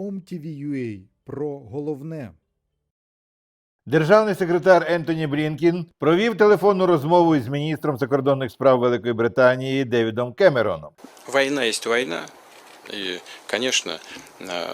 OMTV.ua про головне. Державний секретар Ентоні Блінкін провів телефонну розмову із міністром закордонних справ Великої Британії Девідом Кемероном. Война есть война. И, конечно, э,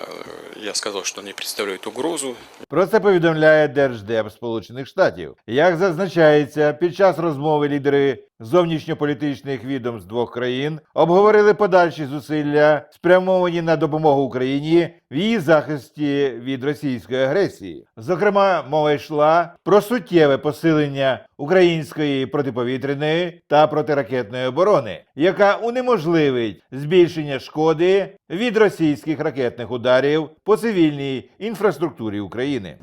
я сказал, что не представляет угрозу. Про це повідомляє Держдеп Сполучених Штатів. Як зазначається, під час розмови лідери зовнішньополітичних відомств двох країн обговорили подальші зусилля, спрямовані на допомогу Україні в її захисті від російської агресії. Зокрема, мова йшла про суттєве посилення української протиповітряної та протиракетної оборони, яка унеможливить збільшення шкоди від російських ракетних ударів по цивільній інфраструктурі України.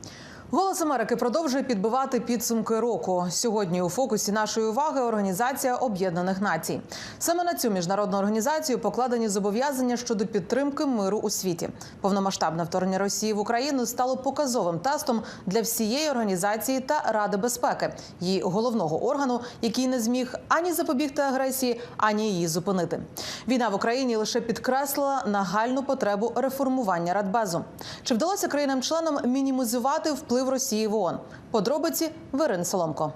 Голос Америки продовжує підбивати підсумки року. Сьогодні у фокусі нашої уваги Організація Об'єднаних Націй. Саме на цю міжнародну організацію покладені зобов'язання щодо підтримки миру у світі. Повномасштабне вторгнення Росії в Україну стало показовим тестом для всієї організації та Ради безпеки, її головного органу, який не зміг ані запобігти агресії, ані її зупинити. Війна в Україні лише підкреслила нагальну потребу реформування Радбезу. Чи вдалося країнам-членам мінімізувати вплив Росії в ООН? Подробиці Верин Соломко.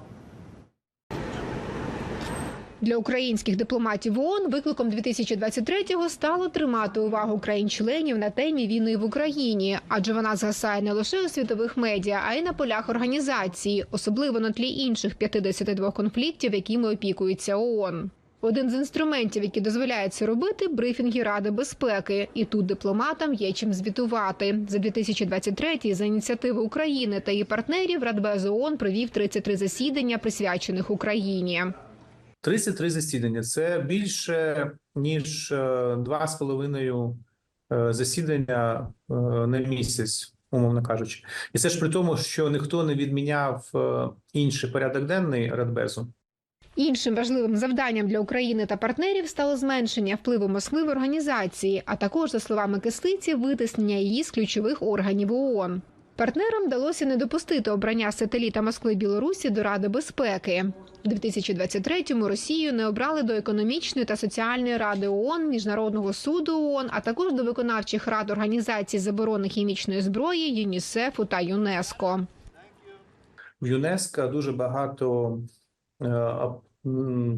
Для українських дипломатів ООН викликом 2023-го стало тримати увагу країн-членів на темі війни в Україні, адже вона згасає не лише у світових медіа, а й на полях організації, особливо на тлі інших 52 конфліктів, якими опікується ООН. Один з інструментів, які дозволяють це робити, брифінги Ради безпеки. І тут дипломатам є чим звітувати. За 2023 за ініціативи України та її партнерів Радбез ООН провів 33 засідання, присвячених Україні. 33 засідання це більше ніж е, два з половиною е, засідання е, на місяць, умовно кажучи, і це ж при тому, що ніхто не відміняв е, інший порядок денний Радбезу. Іншим важливим завданням для України та партнерів стало зменшення впливу Москви в організації, а також, за словами кислиці, витиснення її з ключових органів ООН. Партнерам вдалося не допустити обрання сателіта Москви Білорусі до Ради безпеки. У 2023-му Росію не обрали до економічної та соціальної ради ООН, міжнародного суду ООН, а також до виконавчих рад організацій заборони хімічної зброї, ЮНІСЕФу та ЮНЕСКО. В ЮНЕСКО дуже багато е,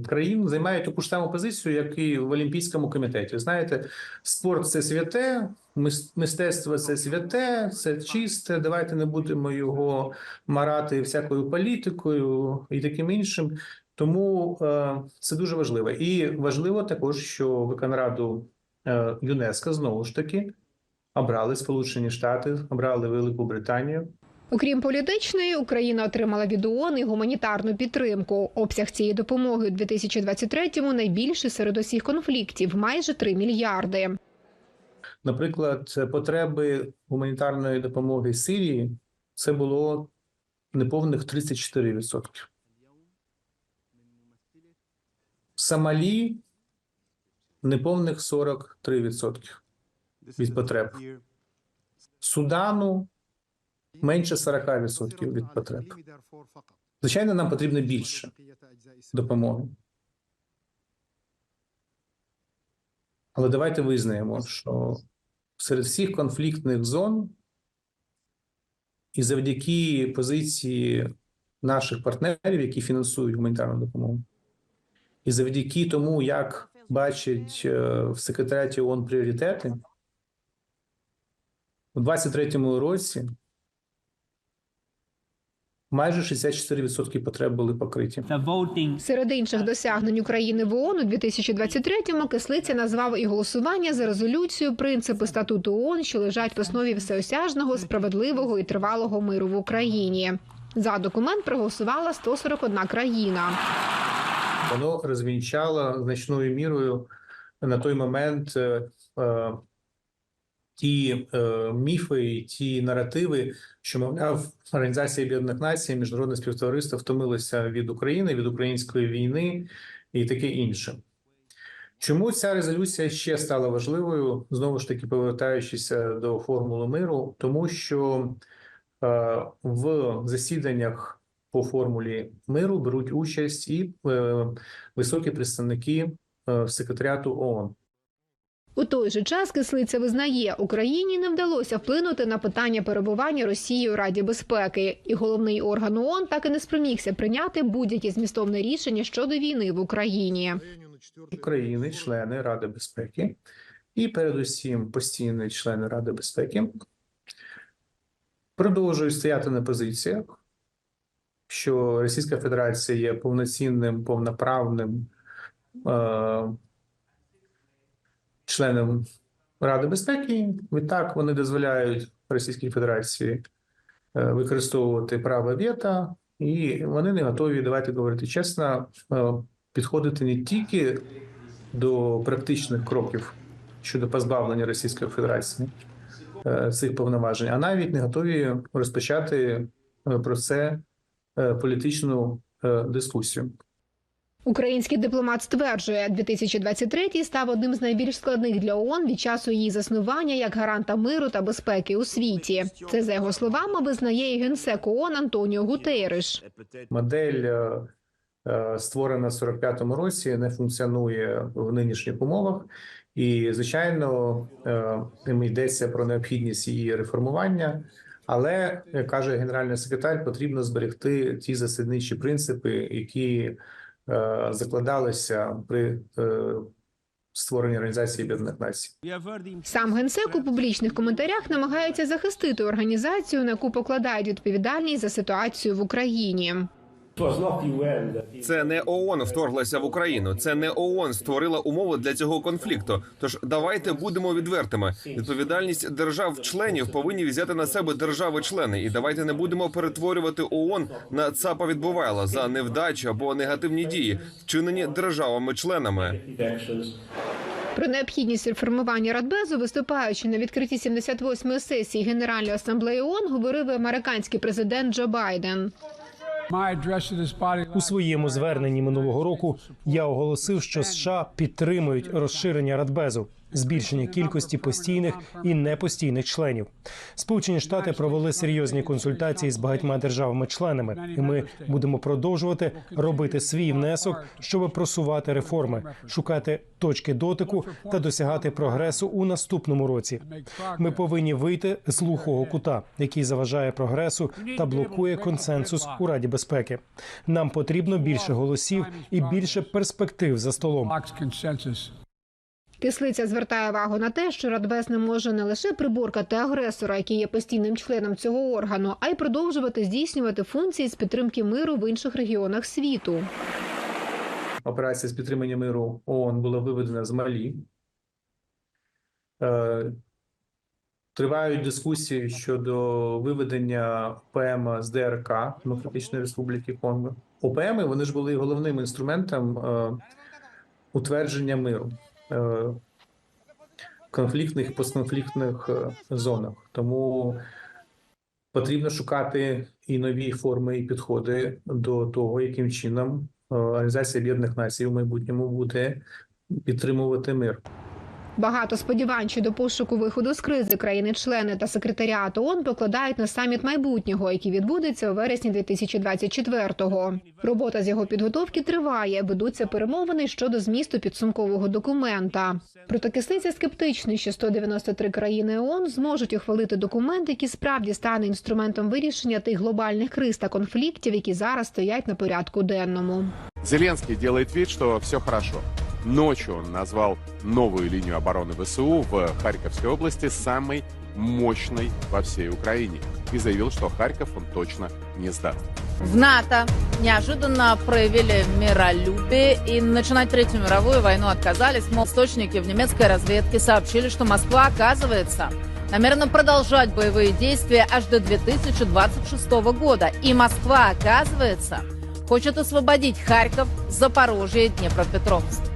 країн займають таку ж саму позицію, як і в Олімпійському комітеті. Знаєте, спорт це святе, мис- мистецтво це святе, це чисте. Давайте не будемо його марати всякою політикою і таким іншим. Тому е, це дуже важливо. І важливо також, що Виконраду е, ЮНЕСКО знову ж таки обрали Сполучені Штати, обрали Велику Британію. Окрім політичної, Україна отримала від ООН і гуманітарну підтримку. Обсяг цієї допомоги у 2023-му найбільший серед усіх конфліктів майже 3 мільярди. Наприклад, потреби гуманітарної допомоги Сирії це було неповних 34%. Сомалі неповних 43% від потреб. Судану менше 40% від потреб. Звичайно, нам потрібно більше допомоги. Але давайте визнаємо, що серед всіх конфліктних зон і завдяки позиції наших партнерів, які фінансують гуманітарну допомогу, і завдяки тому, як бачать е, в секретаріаті ООН пріоритети, у 23-му році майже 64% потреб були покриті. Серед інших досягнень України в ООН у 2023-му кислиця назвав і голосування за резолюцію принципи статуту ООН, що лежать в основі всеосяжного, справедливого і тривалого миру в Україні. За документ проголосувала 141 країна. воно розвінчало значною мірою на той момент е, е, ті е, міфи, ті наративи, що мовляв Організація Об'єднаних Націй, міжнародне співтовариство втомилося від України, від української війни і таке інше. Чому ця резолюція ще стала важливою? Знову ж таки, повертаючися до формули миру, тому що е, в засіданнях по формулі миру беруть участь і е, високі представники е, секретаріату ООН. У той же час кислиця визнає, Україні не вдалося вплинути на питання перебування Росії у Раді безпеки, і головний орган ООН так і не спромігся прийняти будь-яке змістовне рішення щодо війни в Україні. України, члени Ради безпеки, і передусім постійні члени Ради безпеки продовжують стояти на позиціях, що Російська Федерація є повноцінним, повноправним е- членом Ради безпеки. Відтак вони дозволяють Російській Федерації е, використовувати право вето, і вони не готові, давайте говорити чесно, е, підходити не тільки до практичних кроків щодо позбавлення Російської Федерації е, цих повноважень, а навіть не готові розпочати про це політичну дискусію. Український дипломат стверджує, 2023 став одним з найбільш складних для ООН від часу її заснування як гаранта миру та безпеки у світі. Це за його словами визнає і генсек ООН Антоніо Гутерриш. Модель, е, е, створена в 45-му році, не функціонує в нинішніх умовах, і звичайно, е, йдеться про необхідність її реформування. Але каже генеральний секретар, потрібно зберегти ті засадничі принципи, які закладалися при е, створенні організації Об'єднаних Націй. Сам генсек у публічних коментарях намагається захистити організацію, на яку покладають відповідальність за ситуацію в Україні. Це не ООН вторглася в Україну. Це не ООН створила умови для цього конфлікту. Тож давайте будемо відвертими. Відповідальність держав-членів повинні взяти на себе держави-члени, і давайте не будемо перетворювати ООН на ЦАПа відбувайла за невдачі або негативні дії, вчинені державами-членами. Про необхідність реформування Радбезу, виступаючи на відкритті 78-ї сесії Генеральної асамблеї ООН, говорив американський президент Джо Байден. У своєму зверненні минулого року я оголосив, що США підтримують розширення Радбезу, збільшення кількості постійних і непостійних членів. Сполучені Штати провели серйозні консультації з багатьма державами-членами, і ми будемо продовжувати робити свій внесок, щоб просувати реформи, шукати точки дотику та досягати прогресу у наступному році. Ми повинні вийти з глухого кута, який заважає прогресу та блокує консенсус у Раді безпеки. Нам потрібно більше голосів і більше перспектив за столом. Кислиця звертає увагу на те, що Радбез не може не лише приборкати агресора, який є постійним членом цього органу, а й продовжувати здійснювати функції з підтримки миру в інших регіонах світу. Операція з підтримання миру ООН була виведена з Малі. Е, Тривають дискусії щодо виведення ОПМ з ДРК Демократичної Республіки Конго. ОПМ вони ж були головним інструментом е, утвердження миру конфліктних і постконфліктних е, зонах. Тому потрібно шукати і нові форми і підходи до того, яким чином е, Організація Об'єднаних Націй в майбутньому буде підтримувати мир. Багато сподівань щодо пошуку виходу з кризи країни-члени та секретаріат ООН покладають на саміт майбутнього, який відбудеться у вересні 2024-го. Робота з його підготовки триває. Ведуться перемовини щодо змісту підсумкового документа. Проте кислиця скептичний, що 193 країни ООН зможуть ухвалити документ, який справді стане інструментом вирішення тих глобальних криз та конфліктів, які зараз стоять на порядку денному. Зеленский делает вид, что все хорошо. Ночью он назвал новую линию обороны ВСУ в Харьковской области самой мощной во всей Украине и заявил, что Харьков он точно не сдаст. В НАТО неожиданно проявили миролюбие и начинать Третью мировую войну отказались. Мол, источники в немецкой разведке сообщили, что Москва, оказывается, намерена продолжать боевые действия аж до 2026 года. И Москва, оказывается, хочет освободить Харьков, Запорожье и Днепропетровск.